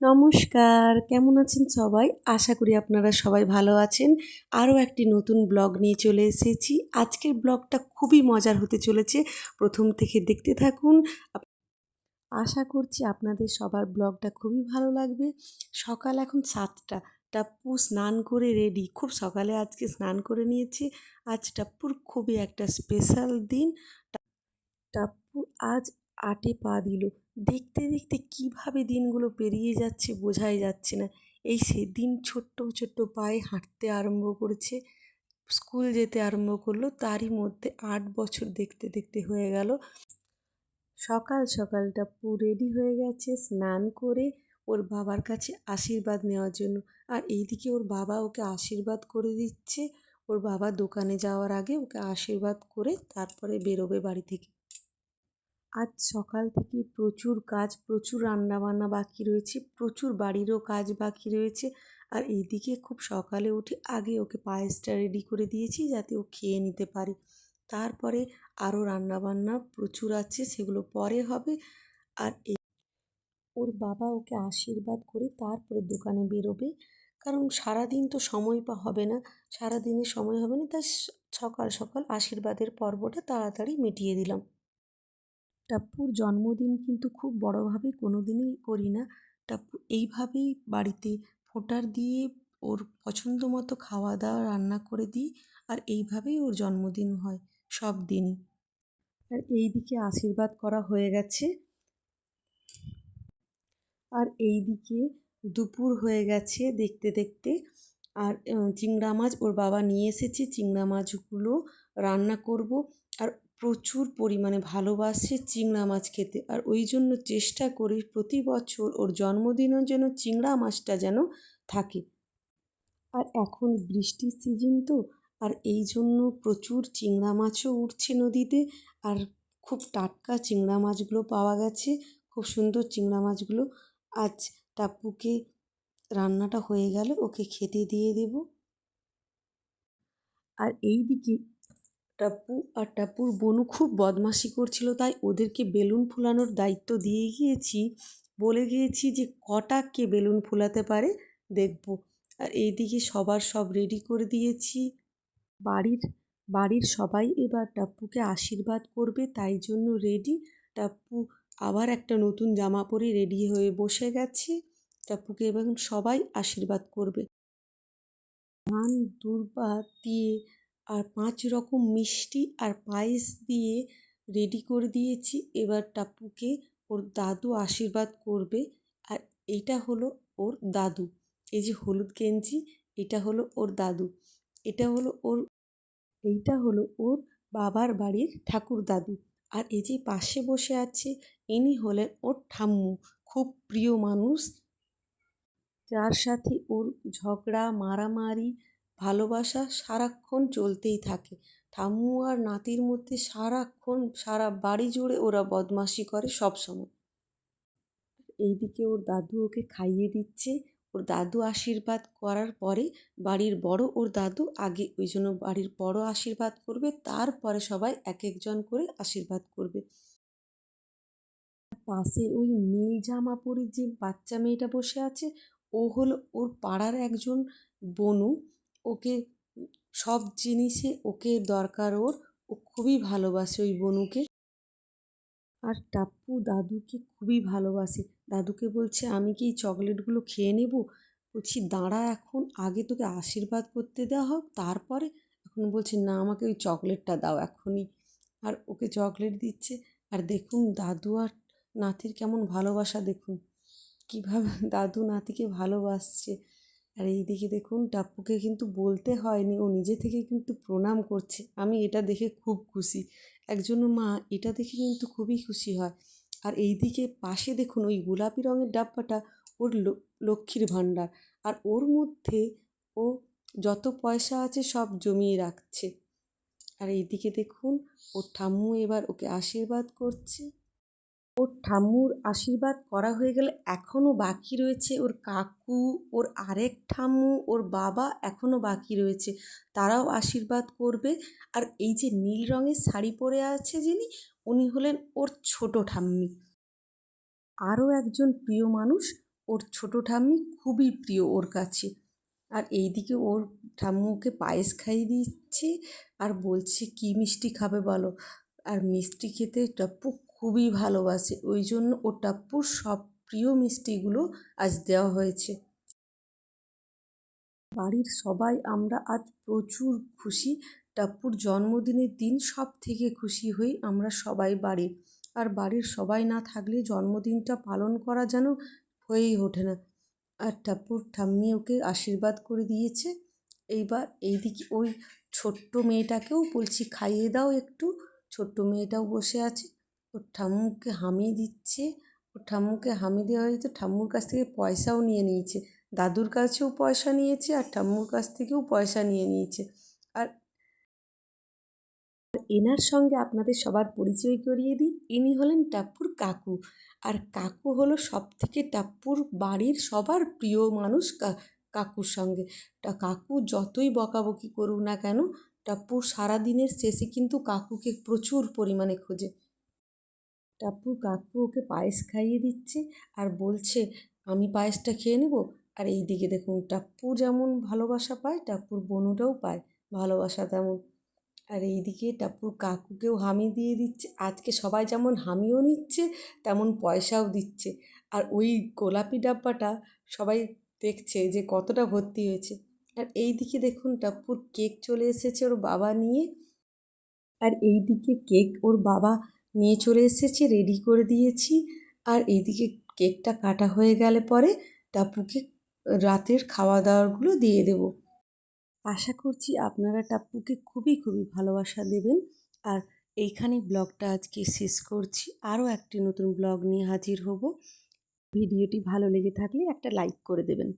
নমস্কার, কেমন আছেন সবাই? আশা করি আপনারা সবাই ভালো আছেন। আরও একটি নতুন ব্লগ নিয়ে চলে এসেছি। আজকের ব্লগটা খুবই মজার হতে চলেছে। প্রথম থেকে দেখতে থাকুন। আশা করছি আপনাদের সবার ব্লগটা খুবই ভালো লাগবে। সকাল এখন সাতটা। টাপ্পু স্নান করে রেডি। খুব সকালে আজকে স্নান করে নিয়েছে। আজ টাপ্পুর খুবই একটা স্পেশাল দিন। টাপ্পু আজ আটে পা দিল। দেখতে দেখতে কীভাবে দিনগুলো পেরিয়ে যাচ্ছে বোঝাই যাচ্ছে না। এই সেদিন ছোট্ট ছোট্ট পায়ে হাঁটতে আরম্ভ করেছে, স্কুল যেতে আরম্ভ করল, তারই মধ্যে আট বছর দেখতে দেখতে হয়ে গেল। সকাল, সকালটা টাপ্পু রেডি হয়ে গেছে, স্নান করে ওর বাবার কাছে আশীর্বাদ নেওয়ার জন্য। আর এইদিকে ওর বাবা ওকে আশীর্বাদ করে দিচ্ছে। ওর বাবা দোকানে যাওয়ার আগে ওকে আশীর্বাদ করে তারপরে বেরোবে বাড়ি থেকে। আজ সকাল থেকে প্রচুর কাজ, প্রচুর রান্নাবান্না বাকি রয়েছে, প্রচুর বাড়িরও কাজ বাকি রয়েছে। আর এইদিকে খুব সকালে উঠে আগে ওকে পায়েসটা রেডি করে দিয়েছি যাতে ও খেয়ে নিতে পারে। তারপরে আরও রান্নাবান্না প্রচুর আছে, সেগুলো পরে হবে। আর ওর বাবা ওকে আশীর্বাদ করে তারপরে দোকানে বেরোবে। কারণ সারাদিন তো সময় পা হবে না সারাদিনে সময় হবে না, তাই সকাল সকাল আশীর্বাদের পর্বটা তাড়াতাড়ি মিটিয়ে দিলাম। টাপ্পুর জন্মদিন কিন্তু খুব বড়োভাবে কোনো দিনই করি না। টাপ্পু এইভাবেই বাড়িতে ফোঁটার দিয়ে ওর পছন্দ মতো খাওয়া দাওয়া রান্না করে দিই আর এইভাবেই ওর জন্মদিন হয় সব দিনই। আর এই দিকে আশীর্বাদ করা হয়ে গেছে। আর এই দিকে দুপুর হয়ে গেছে দেখতে দেখতে। আর চিংড়া মাছ ওর বাবা নিয়ে এসেছে। চিংড়া মাছগুলো রান্না করব। আর প্রচুর পরিমাণে ভালোবাসে চিংড়া মাছ খেতে। আর ওই জন্য চেষ্টা করি প্রতি বছর ওর জন্মদিনের যেন চিংড়া মাছটা যেন থাকে। আর এখন বৃষ্টির সিজন তো, আর এই জন্য প্রচুর চিংড়া মাছও উঠছে নদীতে। আর খুব টাটকা চিংড়া মাছগুলো পাওয়া গেছে, খুব সুন্দর চিংড়া মাছগুলো। আজ টাপুকে রান্নাটা হয়ে গেলে ওকে খেতে দিয়ে দেব। আর এই দিকে টাপ্পু আর টাপ্পুর বনু খুব বদমাশি করছিল, তাই ওদেরকে বেলুন ফুলানোর দায়িত্ব দিয়ে গিয়েছি। বলে গিয়েছি যে, কটা কে বেলুন ফুলাতে পারে দেখব। আর এইদিকে সবার সব রেডি করে দিয়েছি। বাড়ির বাড়ির সবাই এবার টাপ্পুকে আশীর্বাদ করবে, তাই জন্য রেডি টাপ্পু আবার একটা নতুন জামা পরে রেডি হয়ে বসে গেছে। টাপ্পুকে এবার সবাই আশীর্বাদ করবে। ধান দূর্বা দিয়ে আর পাঁচ রকম মিষ্টি আর পায়েস দিয়ে রেডি করে দিয়েছি। এবার টাপুকে ওর দাদু আশীর্বাদ করবে। আর এইটা হলো ওর দাদু। এই যে হলুদ গেঞ্জি, এটা হলো ওর দাদু। এটা হলো ওর, এইটা হলো ওর বাবার বাড়ির ঠাকুর দাদু। আর এই যে পাশে বসে আছে, ইনি হলেন ওর ঠাম্মু। খুব প্রিয় মানুষ। যার সাথে ওর ঝগড়া, মারামারি ভালোবাসা সারাক্ষণ চলতেই থাকে। ঠাম্মু আর নাতির মধ্যে সারাক্ষণ সারা বাড়ি জুড়ে ওরা বদমাশি করে সব সময়। এইদিকে ওর দাদু ওকে খাইয়ে দিচ্ছে। ওর দাদু আশীর্বাদ করার পরে বাড়ির বড় ওর দাদু আগে ওই জন্য বাড়ির বড় আশীর্বাদ করবে, তারপরে সবাই এক একজন করে আশীর্বাদ করবে। পাশে ওই নীল জামা পরে যে বাচ্চা মেয়েটা বসে আছে, ও হলো ওর পাড়ার একজন বনু। ওকে সব জিনিসে ওকে দরকার ওর। ও খুবই ভালোবাসে ওই বনুকে। আর টাপ্পু দাদুকে খুবই ভালোবাসে। দাদুকে বলছে, আমি কি এই চকলেটগুলো খেয়ে নেব? বলছি, দাঁড়া এখন, আগে তোকে আশীর্বাদ করতে দেওয়া হোক, তারপরে এখন বলছে, না, আমাকে ওই চকলেটটা দাও এখনই। আর ওকে চকলেট দিচ্ছে। আর দেখুন, দাদু আর নাতির কেমন ভালোবাসা, দেখুন। কীভাবে দাদু নাতিকে ভালোবাসছে। আর এইদিকে দেখুন টাপ্পুকে কিন্তু বলতে হয়নি। ও নিজে থেকে কিন্তু প্রণাম করছে। আমি এটা দেখে খুব খুশি। একজন মা এটা দেখে কিন্তু খুবই খুশি হয়। আর এইদিকে পাশে দেখুন, ওই গোলাপি রঙের ডাব্বাটা ওর লক্ষ্মীর ভাণ্ডার। আর ওর মধ্যে ও যত পয়সা আছে সব জমিয়ে রাখছে। আর এইদিকে দেখুন, ওর ঠাম্মু এবার ওকে আশীর্বাদ করছে। ওর ঠাম্মুর আশীর্বাদ করা হয়ে গেলে এখনও বাকি রয়েছে ওর কাকু, ওর আরেক ঠাম্মু, ওর বাবা এখনও বাকি রয়েছে। তারাও আশীর্বাদ করবে। আর এই যে নীল রঙের শাড়ি পরে আছে যিনি, উনি হলেন ওর ছোট ঠাম্মি। আরও একজন প্রিয় মানুষ ওর ছোটো ঠাম্মি খুবই প্রিয় ওর কাছে। আর এইদিকে ওর ঠাম্মুকে পায়েস খাইয়ে দিচ্ছে আর বলছে, কী মিষ্টি খাবে বলো? আর মিষ্টি খেতে টাপ্পু খুবই ভালোবাসে। ওই জন্য ও টাপ্পুর সব প্রিয় মিষ্টিগুলো আজ দেওয়া হয়েছে। বাড়ির সবাই আমরা আজ প্রচুর খুশি। টাপ্পুর জন্মদিনের দিন সব থেকে খুশি হই আমরা সবাই বাড়ির আর বাড়ির সবাই না থাকলে জন্মদিনটা পালন করা যেন হয়েই ওঠে না। আর টাপ্পুর ঠাম্মি ওকে আশীর্বাদ করে দিয়েছে। এইবার এইদিকে ওই ছোট্ট মেয়েটাকেও বলছি, খাইয়ে দাও একটু। ছোট্ট মেয়েটাও বসে আছে। ওর ঠাম্মুকে হামিয়ে দিচ্ছে। ওর ঠাম্মুকে হামি দেওয়া হয়েছে। ঠাম্মুর কাছ থেকে পয়সাও নিয়ে নিয়েছে। দাদুর কাছেও পয়সা নিয়েছে আর ঠাম্মুর কাছ থেকেও পয়সা নিয়ে নিয়েছে। আর এনার সঙ্গে আপনাদের সবার পরিচয় করিয়ে দিই। ইনি হলেন টাপ্পুর কাকু। আর কাকু হলো সব থেকে টাপ্পুর বাড়ির সবার প্রিয় মানুষ কাকুর সঙ্গে। কাকু যতই বকাবকি করুক না কেন টাপ্পু সারাদিনের শেষে কিন্তু কাকুকে প্রচুর পরিমাণে খোঁজে। টাপ্পু কাকু ওকে পায়েস খাইয়ে দিচ্ছে আর বলছে, আমি পায়েসটা খেয়ে নেব? আর এই দিকে দেখুন টাপ্পু যেমন ভালোবাসা পায়, টাপ্পুর বনুটাও পায় ভালোবাসা তেমন। আর এইদিকে টাপ্পুর কাকুকেও হামি দিয়ে দিচ্ছে, আজকে সবাই যেমন হামিও নিচ্ছে, তেমন পয়সাও দিচ্ছে। আর ওই গোলাপি ডাব্বাটা সবাই দেখছে যে কতটা ভর্তি হয়েছে। আর এই দিকে দেখুন, টাপ্পুর কেক চলে এসেছে ওর বাবা নিয়ে। আর এই দিকে কেক ওর বাবা নিয়ে চলে এসেছে রেডি করে দিয়েছি। আর এদিকে কেকটা কাটা হয়ে গেলে পরে টাপুকে রাতের খাওয়া দাওয়াগুলো দিয়ে দেব। আশা করছি আপনারা টাপুকে খুবই খুবই ভালোবাসা দেবেন। আর এইখানে ব্লগটা আজকে শেষ করছি। আরও একটি নতুন ব্লগ নিয়ে হাজির হব। ভিডিওটি ভালো লেগে থাকলে একটা লাইক করে দেবেন।